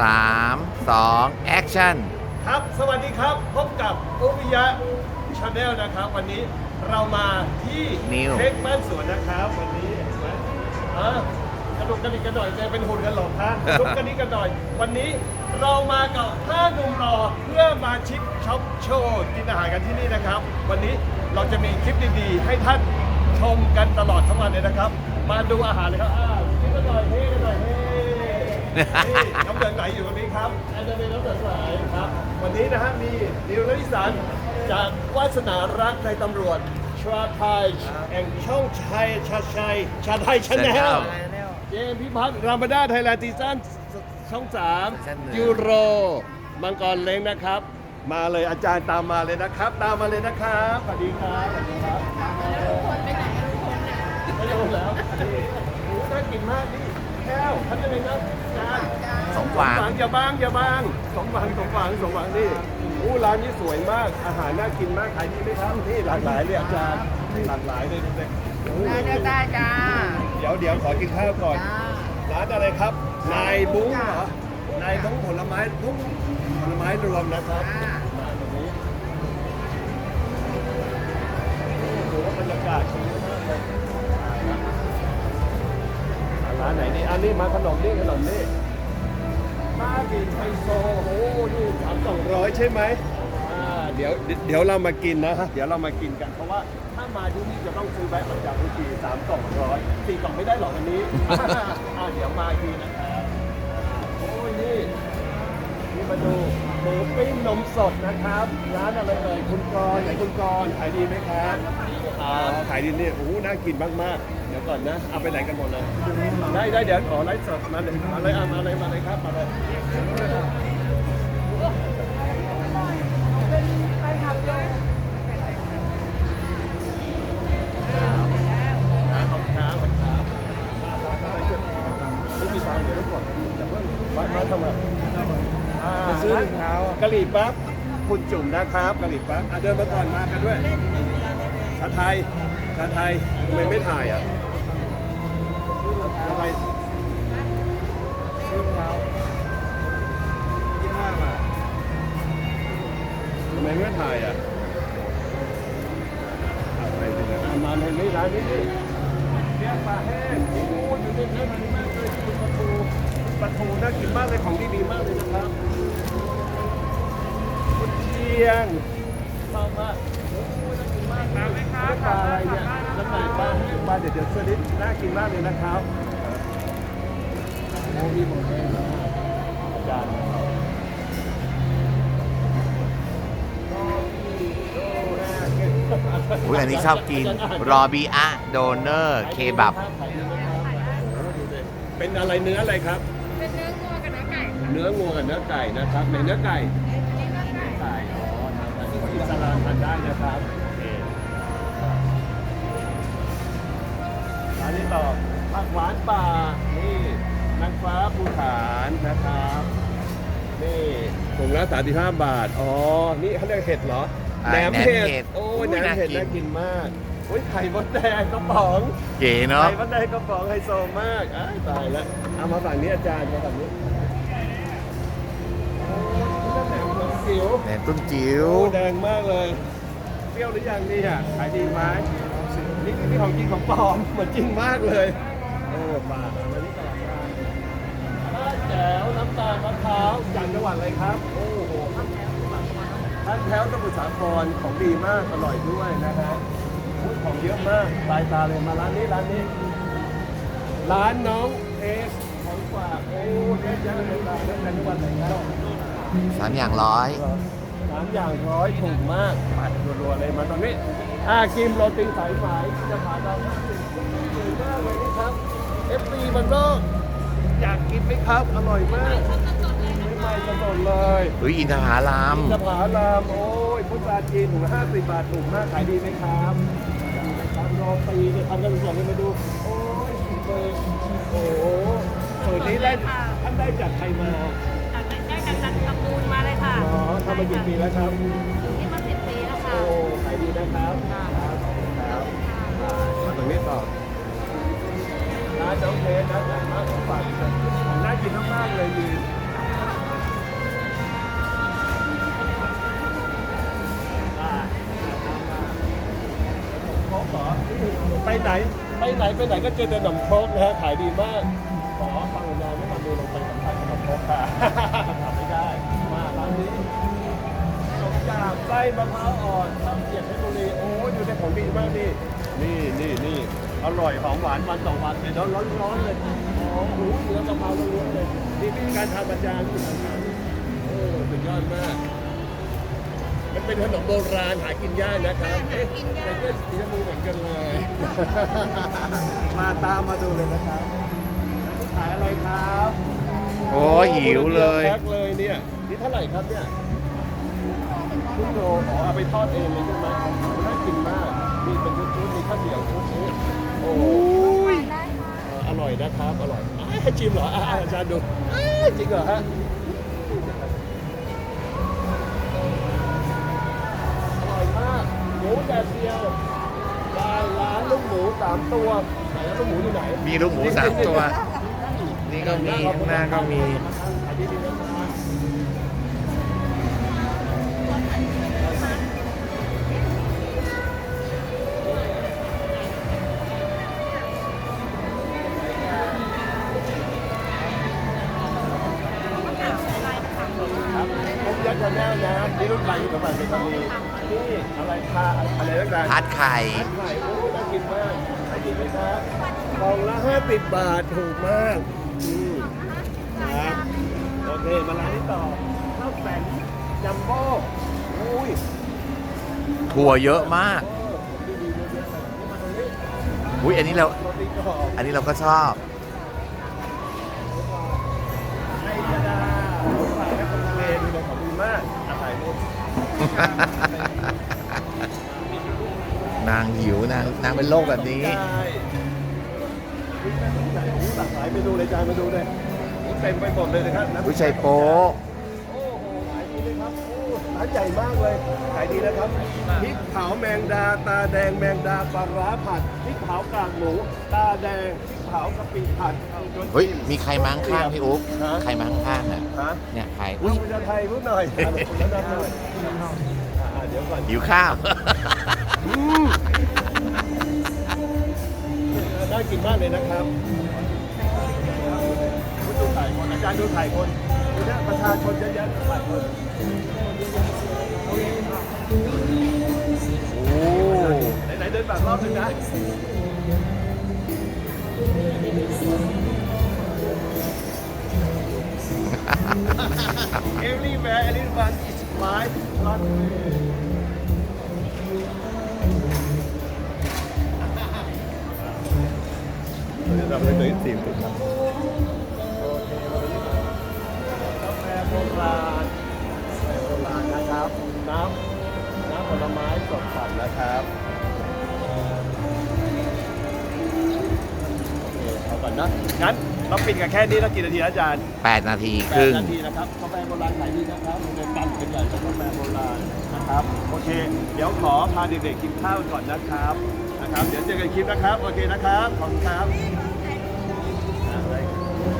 3 2แอคชั่นครับ สวัสดีครับ พบกับอุวิยะชาแนลนะครับ วันนี้เรามาที่นิวเทคบ้านสวนนะครับ วันนี้เห็นไหมอะกระดุกกระดิกกันหน่อยจะเป็นหุ่นกันหรอกครับลุกกระดิกกันหน่อย วันนี้เรามากับห้าหนุ่มรอเพื่อมาชิปช็อปโชว์กินอาหารกันที่นี่นะครับ วันนี้เราจะมีคลิปดีๆ ให้ท่านชมกันตลอดทั้งวันเลยนะครับ มาดูอาหารเลยครับอ้าวชิปกันหน่อยเฮ้กันหน่อยเฮ้ นี่น้ำเหลืองไหลอยู่ตรงนี้ครับอันนี้เป็นน้ำเหลืองไหลครับ วันนี้นะฮะมีนิวและนิสันจากวาสนารักในตำรวจชาไทยแห่งช่องชัยชาชัยชาไทยชาแนล Channel เจมส์พิพัฒน์รามาดาไทยแลนด์ซีซั่นช่องสามซีซั่นหนึ่งยูโรมังกรเล้งนะครับ มาเลยอาจารย์ตามมาเลยนะครับ ตามมาเลยนะครับสวัสดีครับสวัสดีครับไม่รู้แล้วนี่โอ้โหน่ากินมากนี่ แก้วท่านยังไงนะจานสมหวังอย่าบ้างอย่าบ้างสมหวังสมหวังสมหวังนี่อู้ร้านนี้สวยมาก อาหารน่ากินมากขายดีไหมครับนี่หลากหลายเลยอาจารย์หลากหลายเลยดูเลยโอ้โหได้ได้ได้จ้าเดี๋ยวเดี๋ยวขอกินข้าวก่อนจ้าร้านอะไรครับ นายบุ้งเหรอนายบุ้งผลไม้บุ้งผลไม้รวมนะครับ อันนี้มาขนมนี่ขนมนี่มากินไฮโซโอ้โหนี่สามสองร้อยใช่ไหมอ่าเดี๋ยวเดี๋ยวเรามากินนะฮะเดี๋ยวเรามากินกันเพราะว่าถ้ามาที่นี่จะต้องซื้อแบงค์ประจำทุกทีสามกล่องร้อยสี่กล่องไม่ได้หรอกอันนี้ อ่าเดี๋ยวมาทีนะครับโอ้ยนี่นี่มาดูหมูปิ้งนมสดนะครับ ร้านอะไรเอ่ยคุณกรณ์ไหนคุณกรณ์ขายดีไหมครับ อ๋อขายดีนี่โอ้โหน่ากินมากๆเดี๋ยวก่อนนะ เอาไปไหนกันหมดเลยได้ได้เดี๋ยวขอไลฟ์สดมาเลยมาเลยอะมาเลยมาเลยครับมาเลยขอบคุณครับขอบคุณครับไม่มีตังค์เดี๋ยวทุกคนจะเพิ่มามาทำอะไรซื้อรองเท้ากะหรี่ปั๊บคุณจุ่มนะครับกะหรี่ปั๊บเดินมาก่อนมากันด้วย ชาไทยชาไทยทำไมไม่ถ่ายอะชาไทยซื้อรองเท้ายี่ห้าบาททำไมไม่ถ่ายอะอะไรเนี่ยอะมาในนี้ร้านนี้เรียกปลาแห้งโอ้โหอยู่ในนั้นดีมากเลยคุณปลาทูปลาทูน่ากินมากเลยของดีๆมากเลยนะครับคุณเชียงชอบมากโอ้โหน่ากินมาก เลยปลาปลาอะไรเนี่ยน้ำไหนปลาปลาเดี๋ยวเดี๋ยวเสื้อนิดน่ากินมากเลยนะครับโอ้มีหมดเลยนะอาจารย์นะครับอุ้ยอันนี้ชอบกินรอบีอะโดเนอร์เคบับ เป็นอะไรเนื้ออะไรครับ เป็นเนื้องัวกับเนื้อไก่เนื้องูกับเนื้อไก่นะครับในเนื้อไก่นี่ก็ไก่ไก่อ๋อทานได้อิสลามทานได้นะครับ อเคร้านนี้ต่อผักหวานป่า นี่นางฟ้าภูฐานนะครับ นี่ถุงละ35 บาท อ๋อ นี่เขาเรียกเห็ดเหรออ่าแหนมแหนมเห็เห็ดดโอ้ยอุ้ยแหนมเห็ดน่ากินน่ากินมากโอ้ยไข่มดแดงกระป๋อง เก๋เนาะ ไข่มดแดงกระป๋องไฮโซมากอ้ายตายแล้วเอามาฝั่งนี้อาจารย์มาฝั่งนี้โอ้ยนี่ก็แหนมต้นจิ๋วแหนมตุ้นจิ๋วโอ้แดงมากเลย เปรี้ยวหรือยังนี่อะขายดีไหม นี่นี่ของจริงของปลอมเหมือนจริงมากเลยโอ้บาทอันนี้ตลาดกลางบ้านแจ๋วน้ำตาลมะพร้าวจากจังหวัดอะไรครับ โอ้โหท่านแถวสมุทรสาครของดีมากอร่อยด้วยนะฮะอุ๊ยของเยอะมากตายตาเลยมาร้านนี้ร้านนี้ ร้านน้องเอสของฝากโอ้เยอะแยะเลยตายแล้วจังหวัดไหนครับสามอย่างร้อย สามอย่างร้อยถูกมากปัดรัวๆเลยมาตอนนี้อากิมโรตีสายไหมจะผ่านเราสวยมากเลยนี่ครับเอฟซีมันก็อยากกินไหมครับ อร่อยมากไม่ใหม่สดๆเลยอุ้ยอินทผลามจะผาลามโอ้ยพุทราจีนถุงละห้าสิบบาทถูกมากขายดีไหมครับดีนะครับโรตีเนี่ยทำกันสดๆเลยมาดู โอ้ยสุดเลยโอ้โหสูตรนี้ได้ท่านได้จากใครมาจากได้จาก ค่อทำมากี่ปีแล้วครับ นี่มาสิปีแล้วค่ะ โอ้ขายดีนะครับค่ะครับมาตรงนี้ต่อร้านน้อเพชรร้านไหนมากของฝากน่ากินมากๆเลยดีไปไหนไปไหนไปไหนก็เจอแต่ขนมครกนะฮะขายดีมาก ขอฟังหน่อไม่ฟังดูลงไปสัมผัสขนมครกค่ะ ไส้มะพร้าวอ่อนทำเกียรติเพชรบุรีโอ้ยอยู่ในของดีมากนี่นี่นี่นี่อร่อยหอมหวานวันต่อวันเลยร้อนร้อนร้อนเลยอ๋อหูเนื้อมะพร้าวล้วนๆเลยนี่วิธีการทำอาจารย์วิธีการทำโอ้สุดยอดมาก มันเป็นขนมโบราณหากินยากนะครับเอ๊ะแต่ก็สีชมพูเหมือนกันเลย มาตามมาดูเลยนะครับขายอะไรครับ โอ้หิวเลยแพ็คเลยเนี่ยนี่เท่าไหร่ครับเนี่ย ชุดโลอ๋อเอาไปทอดเองเลยใช่ไหมน่ากินมาก มีเป็นชุดๆมีข้าวเหนียวชุดนี้โอ้ยเอ่อร่อยนะครับอร่อยอะให้ชิมเหรออะอะอาจารย์ดูอะจริงเหรอฮะอร่อยมากหมูแดดเดียวร้านร้านลูกหมูสามตัวไหนแล้วลูกหมูอยู่ไหนมีลูกหมูสามตัว นี่ก็มีข้างหน้าก็มี นลนะนี่รุ่นใหม่อยู่กับมันเป็นตานีนี่อะไรคาอะไรต่างๆพัดไข่ ไข่โอ้น่ากินมากน่ากินไหมครับกล่องละห้าสิบบาทถูกมากอืมครับโอเคมาร้านนี้ต่อข้าวแป้งจัมโบ้อุ้ยถั่วเยอะมาก โอ้ดีๆเยอะๆเลยนี่มาตรงนี้อุ้ยอันนี้เรา โรตีกรอบ อันนี้เราก็ชอบ นางหิวนางนางเป็นโรคแบบนี้สนใจโอ้โหลากหลายเมนูเลยจานมาดูเลยเต็มไปหมดเลยนะครับน้ำอุ้ยชัยโป๊โอ้โหขายดีเลยครับโอ้ร้านใหญ่มากเลยขายดีนะครับพริกเผาแมงดาตาแดงแมงดาปลาร้าผัดพริกเผากากหมูตาแดงพริก เผากะปิผัดเฮ้ย มีใครมาข้างๆพี่อุ๊บฮะใครมาข้างๆอะฮะเนี่ยใครอุ้อุ้ยยคุณไทยพูดหน่อยอะคุณแนะนำหน่อยอ่าเดี๋ยวก่อนหิวข้าว อืมน่ากินมากเลยนะครับคุณดูถ่ายคนอาจารย์ดูถ่ายคนดูเนี่ยประชาชนเยอะๆถ่ายคนโอ้ ไหนๆเดินแบบรอบหนึงนะ Everywhere everyone is my blood เราจะทำให้ตัวเองสีสุดครับกาแฟโบราณกาแฟโบราณนะครับ น้ำน้ำผลไม้สดปั่นนะครับโอเคเอาก่อนนะงั้น เราปิดกันแค่นี้แล้วกี่นาทีนะอาจารย์8 นาทีแปครึ่ดงนาทีนะครับกาแฟโบราณขายดีนะครับโรงเรียนกันเป็นใหญ่กับกาแฟโบราณนะครับโอเค เดี๋ยวขอพาเด็กๆกินข้าวก่อนนะครับนะครับ เดี๋ยวเจอกันคลิปนะครับโอเคนะครับขอบคุณครับ